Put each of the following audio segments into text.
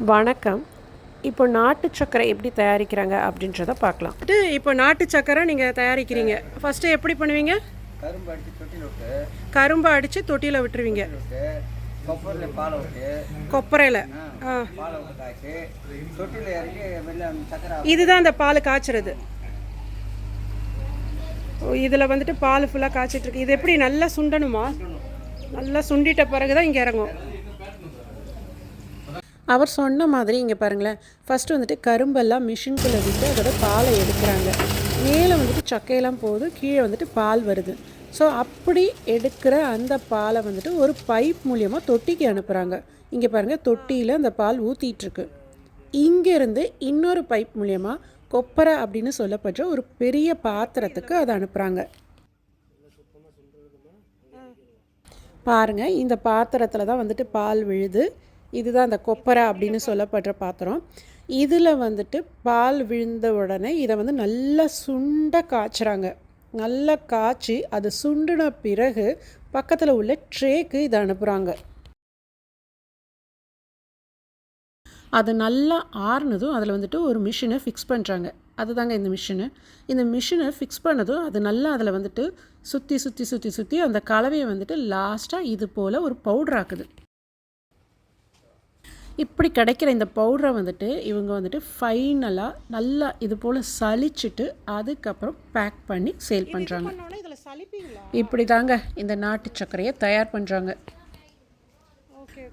வணக்கம். இப்போ நாட்டு சர்க்கரை எப்படி தயாரிக்கிறாங்க அப்படின்றத பார்க்கலாம். இப்போ நாட்டு சர்க்கரை நீங்கள் தயாரிக்கிறீங்க. ஃபஸ்ட்டு எப்படி பண்ணுவீங்க? கரும்பு அடித்து தொட்டியில் விட்டுருவீங்க. கொப்பரையில் சக்கரை இதுதான் அந்த பால் காய்ச்சறது. இதில் வந்துட்டு பால் ஃபுல்லாக காய்ச்சிட்டு இருக்கு. இது எப்படி நல்லா சுண்டணுமா? நல்லா சுண்டிட்ட பிறகு தான் இங்கே இறங்கும். அவர் சொன்ன மாதிரி இங்கே பாருங்களேன். ஃபஸ்ட்டு வந்துட்டு கரும்பெல்லாம் மிஷின்குள்ளே விட்டு அதோட பாலை எடுக்கிறாங்க. மேலே வந்துட்டு சக்கையெல்லாம் போகுது கீழே வந்துட்டு பால் வருது. ஸோ அப்படி எடுக்கிற அந்த பாலை வந்துட்டு ஒரு பைப் மூலியமாக தொட்டிக்கு அனுப்புகிறாங்க இங்கே பாருங்கள் தொட்டியில் அந்த பால் ஊற்றிட்டுருக்கு இங்கேருந்து இன்னொரு பைப் மூலியமாக கொப்பரை அப்படின்னு சொல்லப்படுற ஒரு பெரிய பாத்திரத்துக்கு அதை அனுப்புகிறாங்க பாருங்கள் இந்த பாத்திரத்தில் தான் வந்துட்டு பால் விழுது. இதுதான் அந்த கொப்பரை அப்படின்னு சொல்லப்படுற பாத்திரம். இதில் வந்துட்டு பால் விழுந்த உடனே இதை வந்து நல்லா சுண்ட காய்ச்சுறாங்க. நல்லா காய்ச்சி அது சுண்டின பிறகு பக்கத்தில் உள்ள ட்ரேக்கு இதை அனுப்புகிறாங்க அது நல்லா ஆறுனதும் அதில் வந்துட்டு ஒரு மிஷினை ஃபிக்ஸ் பண்ணுறாங்க அதுதாங்க இந்த மிஷினு. இந்த மிஷினை ஃபிக்ஸ் பண்ணதும் அது நல்லா அதில் வந்துட்டு சுற்றி சுற்றி சுற்றி சுற்றி அந்த கலவையை வந்துட்டு லாஸ்ட்டாக இது போல் ஒரு பவுடர் ஆக்குது. இப்படி கிடைக்கிற இந்த பவுடரை வந்துட்டு இவங்க வந்துட்டு ஃபைனலாக நல்லா இது போல் சலிச்சிட்டு அதுக்கப்புறம் பேக் பண்ணி சேல் பண்ணுறாங்க இப்படி தாங்க இந்த நாட்டு சர்க்கரையை தயார் பண்ணுறாங்க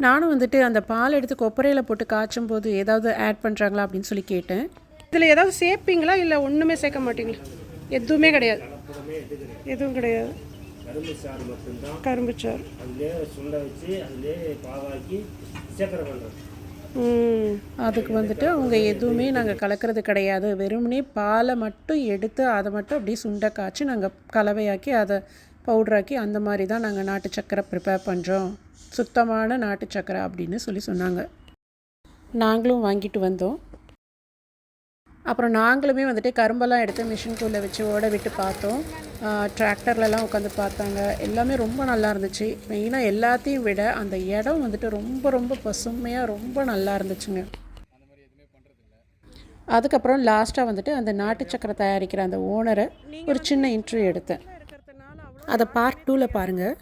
நானும் வந்துட்டு அந்த பால் எடுத்து கொப்பரையில் போட்டு காய்ச்சும் போது ஏதாவது ஆட் பண்ணுறாங்களா அப்படின்னு சொல்லி கேட்டேன். இதில் ஏதாவது சேர்ப்பீங்களா? இல்லை ஒன்றுமே சேர்க்க மாட்டீங்களா? எதுவுமே கிடையாது. எதுவும் கிடையாது. கரும்பு சாறு அதுக்கு வந்துட்டு அவங்க எதுவுமே நாங்கள் கலக்கிறது கிடையாது. வெறுமனே பாலை மட்டும் எடுத்து அதை மட்டும் அப்படியே சுண்டை காய்ச்சி நாங்கள் கலவையாக்கி அதை பவுட்ராக்கி அந்த மாதிரி தான் நாங்கள் நாட்டு சக்கரை ப்ரிப்பேர் பண்ணுறோம் சுத்தமான நாட்டு சக்கரை அப்படின்னு சொல்லி சொன்னாங்க. நாங்களும் வாங்கிட்டு வந்தோம். அப்புறம் நாங்களுமே வந்துட்டு கரும்பெல்லாம் எடுத்து மிஷின்குள்ளே வச்சு ஓட விட்டு பார்த்தோம். டிராக்டர்லலாம் உட்காந்து பார்த்தாங்க. எல்லாமே ரொம்ப நல்லா இருந்துச்சு. மெயினாக எல்லாத்தையும் விட அந்த இடம் வந்துட்டு ரொம்ப ரொம்ப பசுமையாக ரொம்ப நல்லா இருந்துச்சுங்க. அதுக்கப்புறம் லாஸ்ட்டாக வந்துட்டு அந்த நாட்டு சக்கரை தயாரிக்கிற அந்த ஓனரை ஒரு சின்ன இன்டர்வியூ எடுத்தேன். அதை பார்ட் டூவில் பாருங்கள்